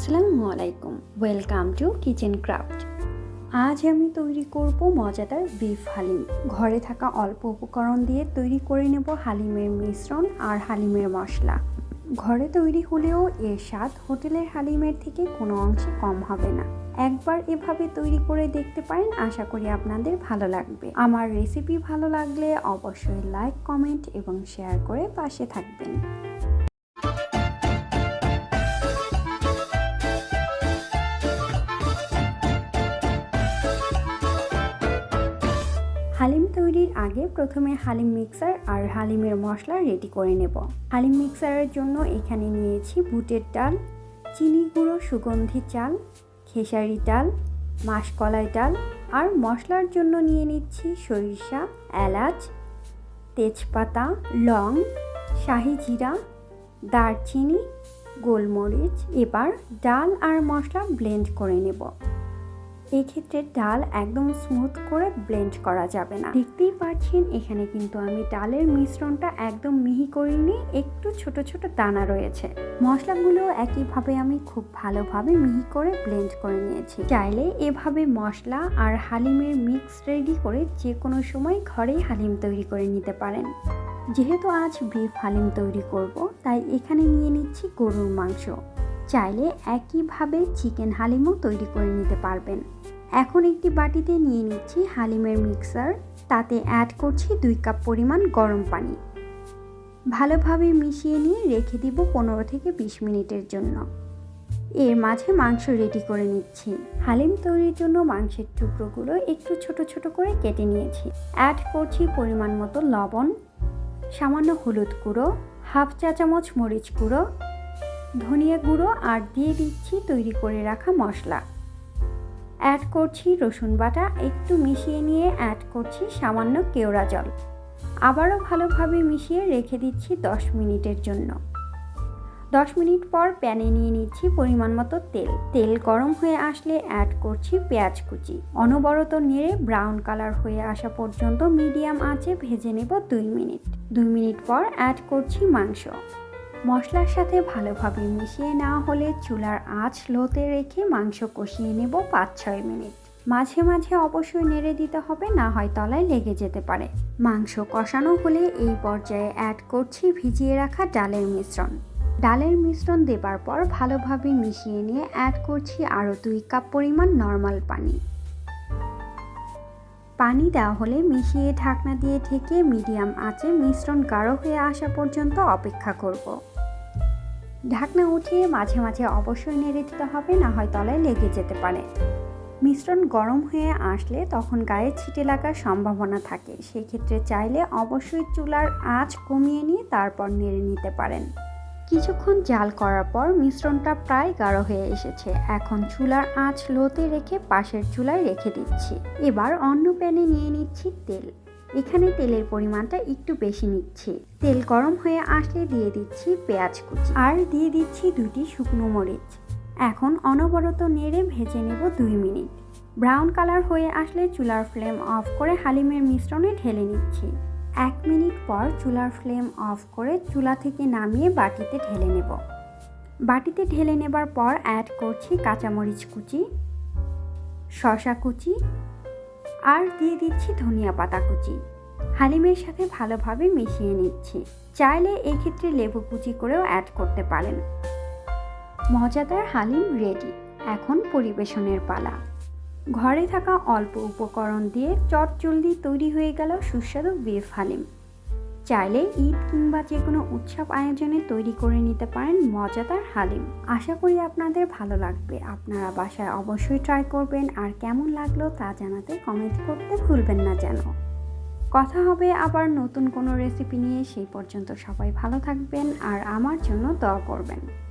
আসসালামু আলাইকুম। Welcome to kitchen craft আজ আমি তৈরি করব মজাদার বিফ হালিম। ঘরে থাকা অল্প উপকরণ দিয়ে তৈরি করে নেব হালিমের মিশ্রণ আর হালিমের মশলা। ঘরে তৈরি হলেও এর স্বাদ হোটেলের হালিমের থেকে কোনো অংশে কম হবে না। একবার এভাবে তৈরি করে দেখতে পারেন, আশা করি আপনাদের ভালো লাগবে। আমার রেসিপি ভালো লাগলে অবশ্যই লাইক কমেন্ট এবং শেয়ার করে পাশে থাকবেন। তৈরির আগে প্রথমে হালিম মিক্সার আর হালিমের মশলা রেডি করে নেব। হালিম মিক্সারের জন্য এখানে নিয়েছি বুটের ডাল, চিনি গুঁড়ো, সুগন্ধি চাল, খেসারি ডাল, মাসকলাই ডাল আর মশলার জন্য নিয়ে নিচ্ছি সরিষা, এলাচ, তেজপাতা, লং, শাহি জিরা, দারচিনি, গোলমরিচ। এবার ডাল আর মশলা ব্লেন্ড করে নেব। এক্ষেত্রে ডাল একদম স্মুথ করে ব্লেন্ড করা যাবে না। দেখতেই পাচ্ছেন, এখানে কিন্তু আমি ডালের মিশ্রণটা একদম মিহি করিনি একটু ছোট ছোট দানা রয়েছে। মশলাগুলো একইভাবে আমি খুব ভালোভাবে মিহি করে ব্লেন্ড করে নিয়েছি। চাইলে এভাবে মশলা আর হালিমের মিক্স রেডি করে যে কোনো সময় ঘরেই হালিম তৈরি করে নিতে পারেন। যেহেতু আজ বিফ হালিম তৈরি করব, তাই এখানে নিয়ে নিচ্ছি গরুর মাংস। চাইলে একইভাবে চিকেন হালিমও তৈরি করে নিতে পারবেন। এখন একটি বাটিতে নিয়ে নিচ্ছি হালিমের মিক্সার। তাতে অ্যাড করছি দুই কাপ পরিমাণ গরম পানি। ভালোভাবে মিশিয়ে নিয়ে রেখে দিব পনেরো থেকে বিশ মিনিটের জন্য। এর মাঝে মাংস রেডি করে নিচ্ছি। হালিম তৈরির জন্য মাংসের টুকরোগুলো একটু ছোট ছোট করে কেটে নিয়েছি। অ্যাড করছি পরিমাণ মতো লবণ, সামান্য হলুদ গুঁড়ো, হাফ চা চামচ মরিচ গুঁড়ো, ধনিয়া গুঁড়ো, আর দিয়ে দিচ্ছি তৈরি করে রাখা মশলা। অ্যাড করছি রসুন বাটা, একটু মিশিয়ে নিয়ে অ্যাড করছি সামান্য কেওড়া জল। আবারও ভালোভাবে মিশিয়ে রেখে দিচ্ছি দশ মিনিটের জন্য। দশ মিনিট পর প্যানে নিয়ে নিচ্ছি পরিমাণ মতো তেল। তেল গরম হয়ে আসলে অ্যাড করছি পেঁয়াজ কুচি। অনবরত নেড়ে ব্রাউন কালার হয়ে আসা পর্যন্ত মিডিয়াম আঁচে ভেজে নেব দুই মিনিট। দুই মিনিট পর অ্যাড করছি মাংস। মশলার সাথে ভালোভাবে মিশিয়ে নেওয়া হলে চুলার আঁচ লোতে রেখে মাংস কষিয়ে নেব পাঁচ ছয় মিনিট। মাঝে মাঝে অবশ্যই নেড়ে দিতে হবে, না হয় তলায় লেগে যেতে পারে। মাংস কষানো হলে এই পর্যায়ে অ্যাড করছি ভিজিয়ে রাখা ডালের মিশ্রণ। ডালের মিশ্রণ দেবার পর ভালোভাবে মিশিয়ে নিয়ে অ্যাড করছি আরও দুই কাপ পরিমাণ নর্মাল পানি। পানি দেওয়া হলে মিশিয়ে ঢাকনা দিয়ে ঢেকে মিডিয়াম আঁচে মিশ্রণ গাঢ় হয়ে আসা পর্যন্ত অপেক্ষা করব। ঢাকনা উঠিয়ে মাঝে মাঝে অবশ্যই নেড়ে দিতে হবে, না হয় তলায় লেগে যেতে পারে। মিশ্রণ গরম হয়ে আসলে তখন গায়ে ছিটে লাগার সম্ভাবনা থাকে। সেক্ষেত্রে চাইলে অবশ্যই চুলার আঁচ কমিয়ে নিয়ে তারপর নেড়ে নিতে পারেন। কিছুক্ষণ জাল করার পর মিশ্রণটা প্রায় গাঢ় হয়ে এসেছে। এখন চুলার আঁচ লোতে রেখে পাশের চুলায় রেখে দিচ্ছি। এবার অন্য প্যানে নিয়ে নিচ্ছি তেল। এখানে তেলের পরিমাণটা একটু বেশি নিচ্ছি। তেল গরম হয়ে আসলে দিয়ে দিচ্ছি পেঁয়াজ কুচি আর দিয়ে দিচ্ছি দুটি শুকনো মরিচ। এখন অনবরত নেড়ে ভেজে নেব দুই মিনিট। ব্রাউন কালার হয়ে আসলে চুলার ফ্লেম অফ করে হালিমের মিশ্রণে ঢেলে নিচ্ছি। এক মিনিট পর চুলার ফ্লেম অফ করে চুলা থেকে নামিয়ে বাটিতে ঢেলে নেব। বাটিতে ঢেলে নেবার পর অ্যাড করছি কাঁচামরিচ কুচি শশা কুচি আর দিয়ে দিচ্ছি ধনিয়া পাতা কুচি। হালিমের সাথে ভালোভাবে মিশিয়ে নিচ্ছি। চাইলে এক্ষেত্রে লেবু কুচি করেও অ্যাড করতে পারেন। মজাদার হালিম রেডি এখন পরিবেশনের পালা। ঘরে থাকা অল্প উপকরণ দিয়ে চটজলদি তৈরি হয়ে গেল সুস্বাদু বিফ হালিম। চাইলে ঈদ কিংবা যে কোনো উৎসব আয়োজনে তৈরি করে নিতে পারেন মজাদার হালিম। আশা করি আপনাদের ভালো লাগবে। আপনারা বাসায় অবশ্যই ট্রাই করবেন। আর কেমন লাগল তা জানাতে কমেন্ট করতে ভুলবেন না যেন। কথা হবে আবার নতুন কোনো রেসিপি নিয়ে। সেই পর্যন্ত সবাই ভালো থাকবেন আর আমার জন্য দোয়া করবেন।